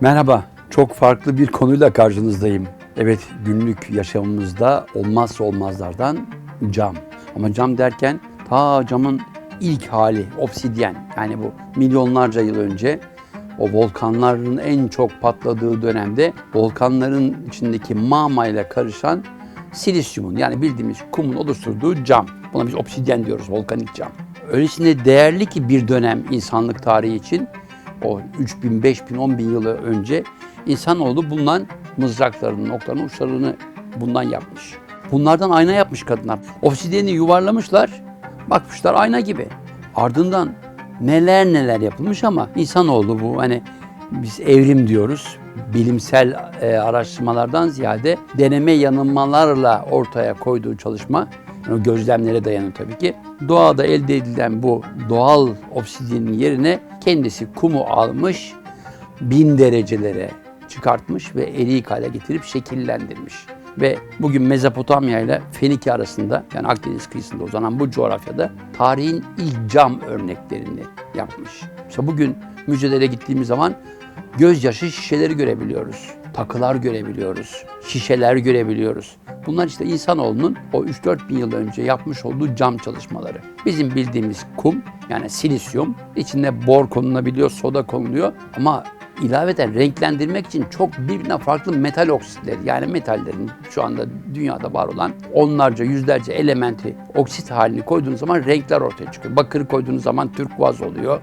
Merhaba, çok farklı bir konuyla karşınızdayım. Evet, günlük yaşamımızda olmazsa olmazlardan cam. Ama cam derken ta camın ilk hali, obsidyen. Yani bu milyonlarca yıl önce o volkanların en çok patladığı dönemde volkanların içindeki mağma ile karışan silisyumun yani bildiğimiz kumun oluşturduğu cam. Buna biz obsidyen diyoruz, volkanik cam. Öylesine değerli ki bir dönem insanlık tarihi için o 3000, 5000, 10 bin yıl önce insanoğlu bulunan mızraklarının, oklarının uçlarını bundan yapmış. Bunlardan ayna yapmış kadınlar. Obsidiyeni yuvarlamışlar, bakmışlar ayna gibi. Ardından neler neler yapılmış ama insanoğlu bu hani biz evrim diyoruz. Bilimsel e, araştırmalardan ziyade deneme yanılmalarla ortaya koyduğu çalışma gözlemlere dayanıyor tabii ki. Doğada elde edilen bu doğal obsidyenin yerine kendisi kumu almış, bin derecelere çıkartmış ve eriyik hale getirip şekillendirmiş. Ve bugün Mezopotamya ile Fenike arasında yani Akdeniz kıyısında uzanan bu coğrafyada tarihin ilk cam örneklerini yapmış. İşte bugün müzelere gittiğimiz zaman gözyaşı şişeleri görebiliyoruz. Takılar görebiliyoruz. Şişeler görebiliyoruz. Bunlar işte insanoğlunun o 3-4 bin yıl önce yapmış olduğu cam çalışmaları. Bizim bildiğimiz kum yani silisyum içinde bor konulabiliyor, soda konuluyor ama ilaveten renklendirmek için çok birbirinden farklı metal oksitleri yani metallerin şu anda dünyada var olan onlarca yüzlerce elementi oksit halini koyduğunuz zaman renkler ortaya çıkıyor. Bakırı koyduğunuz zaman turkuaz oluyor.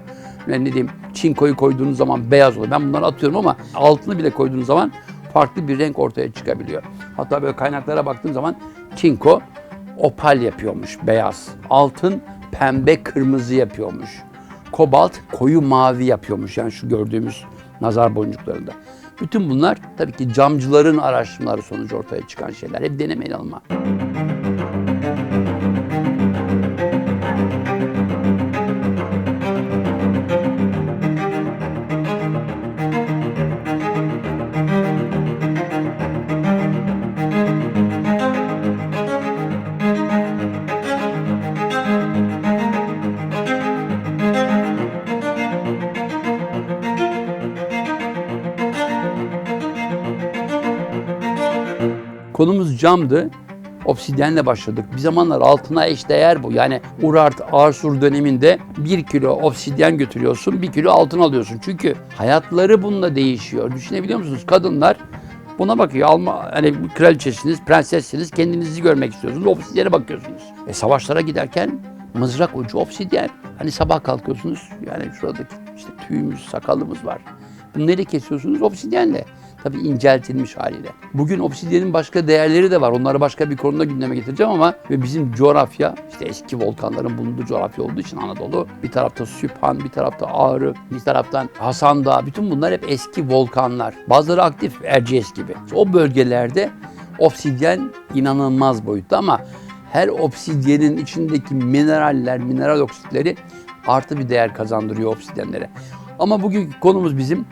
Ne diyeyim çinkoyu koyduğunuz zaman beyaz oluyor. Ben bunları atıyorum ama altını bile koyduğunuz zaman farklı bir renk ortaya çıkabiliyor. Hatta böyle kaynaklara baktığım zaman çinko opal yapıyormuş beyaz. Altın pembe kırmızı yapıyormuş. Kobalt koyu mavi yapıyormuş yani şu gördüğümüz nazar boncuklarında. Bütün bunlar tabii ki camcıların araştırmaları sonucu ortaya çıkan şeyler. Hep deneme yanılma. Konumuz camdı. Obsidyenle başladık. Bir zamanlar altına eş değer bu. Yani Urart Arsur döneminde bir kilo obsidyen götürüyorsun, bir kilo altın alıyorsun. Çünkü hayatları bununla değişiyor. Düşünebiliyor musunuz? Kadınlar buna bakıyor. Alma, hani kraliçesiniz, prensessiniz, kendinizi görmek istiyorsunuz. Obsidyene bakıyorsunuz. E savaşlara giderken mızrak ucu obsidyen. Hani sabah kalkıyorsunuz. Yani şuradaki işte tüyümüz, sakalımız var. Neyle kesiyorsunuz? Obsidyenle. Tabii inceltilmiş haliyle. Bugün obsidyenin başka değerleri de var. Onları başka bir konuda gündeme getireceğim ama bizim coğrafya işte eski volkanların bulunduğu coğrafya olduğu için Anadolu bir tarafta Süphan, bir tarafta Ağrı, bir taraftan Hasan Dağı. Bütün bunlar hep eski volkanlar. Bazıları aktif Erciyes gibi. O bölgelerde obsidyen inanılmaz boyutta ama her obsidyenin içindeki mineraller, mineral oksitleri artı bir değer kazandırıyor obsidyenlere. Ama bugünkü konumuz bizim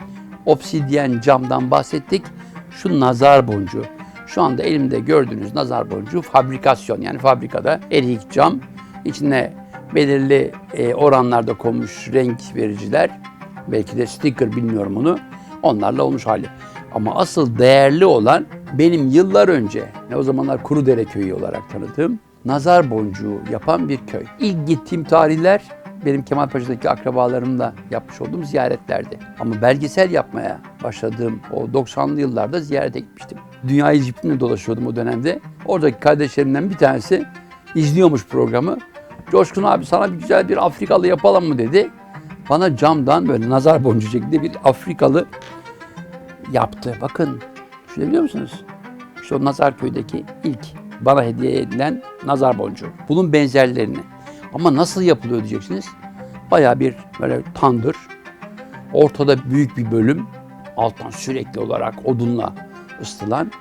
obsidyen camdan bahsettik. Şu nazar boncuğu. Şu anda elimde gördüğünüz nazar boncuğu fabrikasyon yani fabrikada erik cam. içine belirli e, oranlarda konmuş renk vericiler. Belki de sticker bilmiyorum onu. Onlarla olmuş hali. Ama asıl değerli olan benim yıllar önce, ne o zamanlar Kurudere Köyü olarak tanıdığım nazar boncuğu yapan bir köy. İlk gittiğim tarihler benim Kemalpaşa'daki akrabalarımla yapmış olduğum ziyaretlerdi. Ama belgesel yapmaya başladığım o 90'lı yıllarda ziyarete gitmiştim. Dünyayı cipimle dolaşıyordum o dönemde. Oradaki kardeşlerimden bir tanesi izliyormuş programı. Coşkun abi sana bir güzel bir Afrikalı yapalım mı dedi. Bana camdan böyle nazar boncuğu şeklinde bir Afrikalı yaptı. Bakın şunu biliyor musunuz? İşte o Nazarköy'deki ilk bana hediye edilen nazar boncuğu. Bunun benzerlerini. Ama nasıl yapılıyor diyeceksiniz. Bayağı bir böyle tandır. Ortada büyük bir bölüm. Alttan sürekli olarak odunla ısıtılan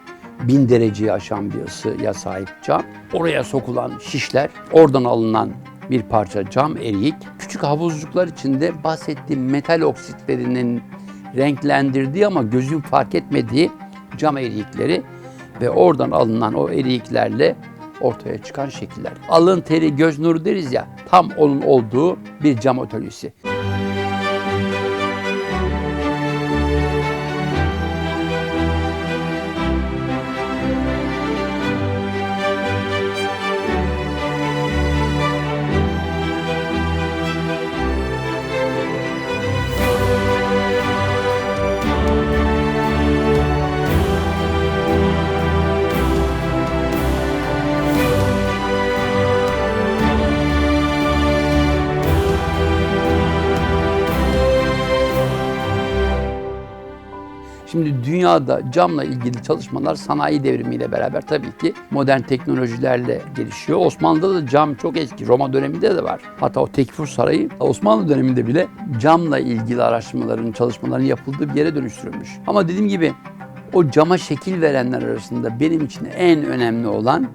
bin dereceyi aşan bir ısıya sahip cam. Oraya sokulan şişler, oradan alınan bir parça cam eriyik. Küçük havuzcuklar içinde bahsettiğim metal oksitlerinin renklendirdiği ama gözün fark etmediği cam eriyikleri ve oradan alınan o eriyiklerle ortaya çıkan şekiller. Alın teri göz nuru deriz ya tam onun olduğu bir cam atölyesi. Şimdi dünyada camla ilgili çalışmalar sanayi devrimiyle beraber tabii ki modern teknolojilerle gelişiyor. Osmanlı'da da cam çok eski. Roma döneminde de var. Hatta o Tekfur Sarayı Osmanlı döneminde bile camla ilgili araştırmaların, çalışmaların yapıldığı bir yere dönüştürülmüş. Ama dediğim gibi o cama şekil verenler arasında benim için en önemli olan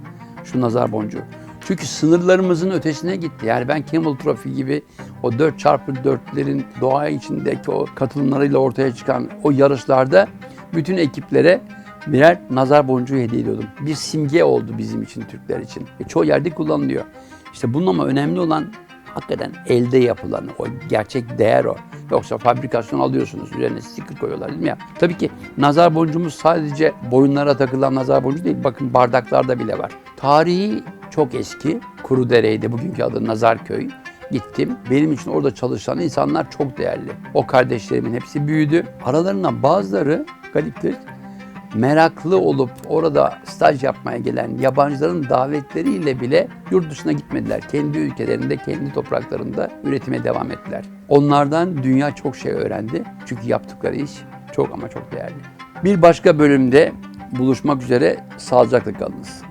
şu nazar boncuğu. Çünkü sınırlarımızın ötesine gitti. Yani ben Camel Trophy gibi o 4x4'lerin doğa içindeki o katılımlarıyla ortaya çıkan o yarışlarda bütün ekiplere birer nazar boncuğu hediye ediyordum. Bir simge oldu bizim için, Türkler için. E, çoğu yerde kullanılıyor. İşte bunun ama önemli olan hakikaten elde yapılan o gerçek değer o. Yoksa fabrikasyon alıyorsunuz, üzerine sticker koyuyorlar değil mi ya? Tabii ki nazar boncuğumuz sadece boyunlara takılan nazar boncuğu değil. Bakın bardaklarda bile var. Tarihi çok eski. Kurudere'ydi bugünkü adı Nazarköy. Gittim. Benim için orada çalışan insanlar çok değerli. O kardeşlerimin hepsi büyüdü. Aralarından bazıları gariptir meraklı olup orada staj yapmaya gelen yabancıların davetleriyle bile yurt dışına gitmediler. Kendi ülkelerinde, kendi topraklarında üretime devam ettiler. Onlardan dünya çok şey öğrendi. Çünkü yaptıkları iş çok ama çok değerli. Bir başka bölümde buluşmak üzere sağlıcakla kalınız.